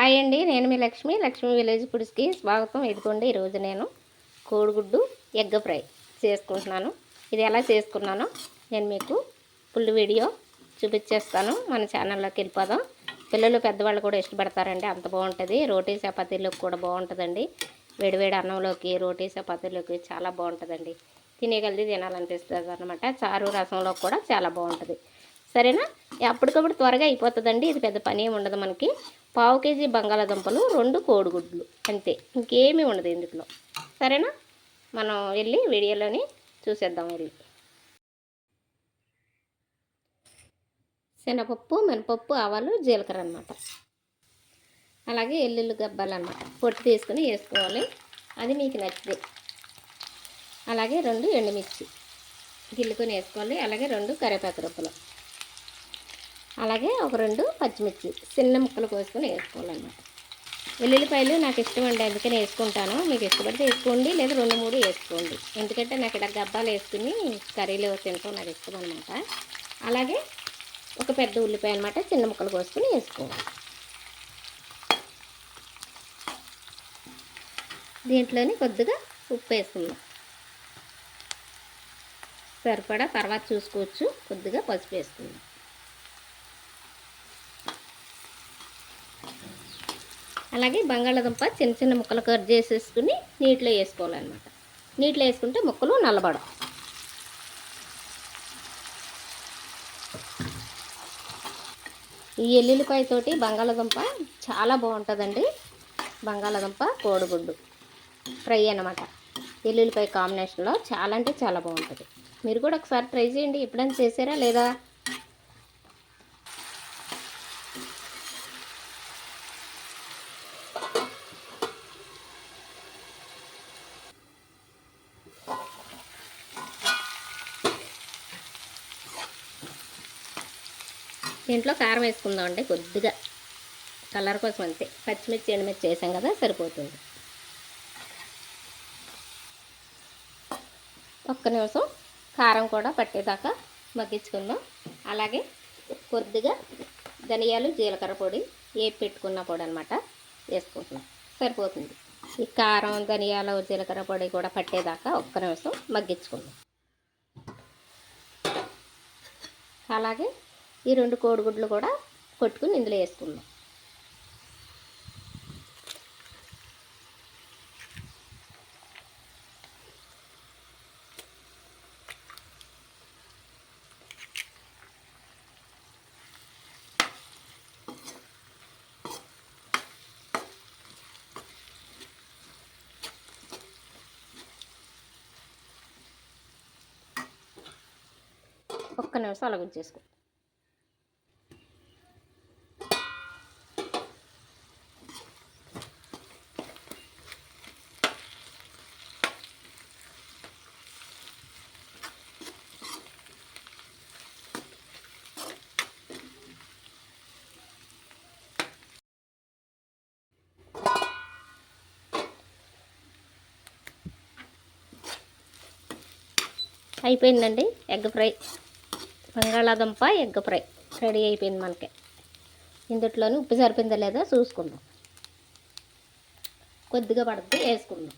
Hi అండి నేను మీ లక్ష్మి లక్ష్మి విలేజ్ ఫుడ్స్కి స్వాగతం. ఇదిగోండి ఈరోజు నేను కోడిగుడ్డు ఎగ్ ఫ్రై చేసుకుంటున్నాను. ఇది ఎలా చేసుకున్నానో నేను మీకు ఫుల్ వీడియో చూపించేస్తాను. మన ఛానల్లోకి వెళ్ళిపోదాం. పిల్లలు పెద్దవాళ్ళు కూడా ఇష్టపడతారండి. అంత బాగుంటుంది. రోటీ చపాతీలోకి కూడా బాగుంటుందండి. వేడివేడి అన్నంలోకి రోటీ చపాతీలోకి చాలా బాగుంటుందండి. తినేగలిది తినాలనిపిస్తుంది అనమాట చారు రసంలో కూడా చాలా బాగుంటుంది. సరేనా? అప్పటికప్పుడు త్వరగా అయిపోతుందండి. ఇది పెద్ద పని ఏమి ఉండదు మనకి. పావు కేజీ బంగాళాదుంపలు రెండు కోడిగుడ్లు. అంతే. ఇంకేమీ ఉండదు ఇందులో. సరేనా? మనం వెళ్ళి వీడియోలోని చూసేద్దాం వెళ్ళి. శనగపప్పు మినపప్పు ఆవాలు జీలకర్ర అనమాట అలాగే ఎల్లుల్లి గబ్బాలు అనమాట పొట్టు తీసుకుని వేసుకోవాలి. అది మీకు నచ్చితే. అలాగే రెండు ఎండుమిర్చి గిల్లుకొని వేసుకోవాలి. అలాగే రెండు కరివేపాకు రొప్పలు అలాగే ఒక రెండు పచ్చిమిర్చి చిన్న ముక్కలు కోసుకొని వేసుకోవాలన్నమాట. వెల్లుల్లిపాయలు నాకు ఇష్టం అండి అందుకని వేసుకుంటాను. మీకు ఇష్టపడితే వేసుకోండి లేదా రెండు మూడు వేసుకోండి. ఎందుకంటే నాకు ఇక్కడ గబ్బాలు వేసుకుని కర్రీలో తింటాం నాకు ఇష్టం అనమాట అలాగే ఒక పెద్ద ఉల్లిపాయ అనమాట చిన్న ముక్కలు కోసుకొని వేసుకోవాలి. దీంట్లోని కొద్దిగా ఉప్పు వేసుకుందాం. సరిపడా తర్వాత చూసుకోవచ్చు. కొద్దిగా పసుపు వేసుకుందాం. అలాగే బంగాళాదుంప చిన్న చిన్న ముక్కలు కట్ చేసేసుకుని నీటిలో వేసుకోవాలన్నమాట. నీటిలో వేసుకుంటే ముక్కలు నల్లబడవు. ఈ ఎల్లుల్లిపాయతోటి బంగాళాదుంప చాలా బాగుంటుందండి. బంగాళాదుంప కోడిగుడ్డు ఫ్రై అనమాట ఎల్లుల్లిపాయ కాంబినేషన్లో చాలా అంటే చాలా బాగుంటుంది. మీరు కూడా ఒకసారి ట్రై చేయండి. ఎప్పుడైనా చేసారా లేదా? దీంట్లో కారం వేసుకుందాం అండి కొద్దిగా కలర్ కోసం అంతే. పచ్చిమిర్చి ఎండుమిర్చి వేసాం కదా సరిపోతుంది. ఒక్క నిమిషం కారం కూడా పట్టేదాకా మగ్గించుకుందాం. అలాగే కొద్దిగా ధనియాలు జీలకర్ర పొడి ఏ పెట్టుకున్న పొడి అనమాట వేసుకుంటున్నాం. సరిపోతుంది. ఈ కారం ధనియాలు జీలకర్ర పొడి కూడా పట్టేదాకా ఒక్క నిమిషం మగ్గించుకుందాం. అలాగే ఈ రెండు కోడిగుడ్లు కూడా కొట్టుకుని ఇందులో వేసుకుందాం. ఒక్క నిమిషం అలా చేసుకో అయిపోయిందండి ఎగ్ ఫ్రై. బంగాళాదుంప ఎగ్ ఫ్రై రెడీ అయిపోయింది మనకి. ఇందుట్లోని ఉప్పు సరిపోయిందా లేదా చూసుకుందాం. కొద్దిగా పడుతుంది వేసుకుందాం.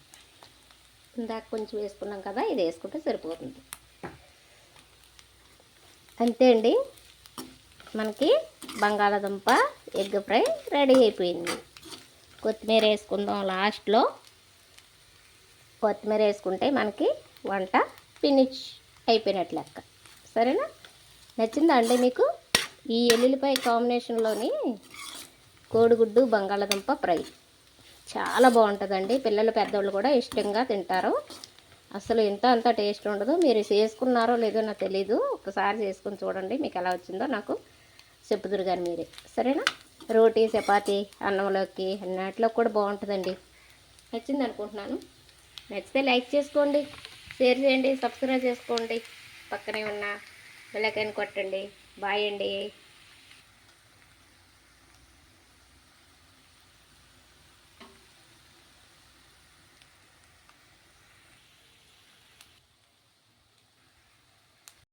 ఇందాక కొంచెం వేసుకున్నాం కదా ఇది వేసుకుంటే సరిపోతుంది. అంతే అండి. మనకి బంగాళాదుంప ఎగ్ ఫ్రై రెడీ అయిపోయింది. కొత్తిమీర వేసుకుందాం లాస్ట్లో. కొత్తిమీర వేసుకుంటే మనకి వంట ఫినిష్ అయిపోయినట్లు లెక్క. సరేనా? నచ్చిందా అండి మీకు? ఈ ఎల్లుల్లిపాయ కాంబినేషన్లోని కోడిగుడ్డు బంగాళాదుంప ఫ్రై. చాలా బాగుంటుందండి. పిల్లలు పెద్దవాళ్ళు కూడా ఇష్టంగా తింటారు. అసలు ఎంత అంత టేస్ట్ ఉండదు మీరు చేసుకున్నారో లేదో నాకు తెలీదు. ఒకసారి చేసుకుని చూడండి మీకు ఎలా వచ్చిందో నాకు చెప్పుదురు కానీ మీరే. సరేనా? రోటీ చపాతి అన్నంలోకి అన్నిట్లో కూడా బాగుంటుందండి. నచ్చింది అనుకుంటున్నాను నచ్చితే లైక్ చేసుకోండి. షేర్ చేయండి సబ్స్క్రైబ్ చేసుకోండి. పక్కనే ఉన్న బెల్లకాయని కొట్టండి. బాయ్ అండి.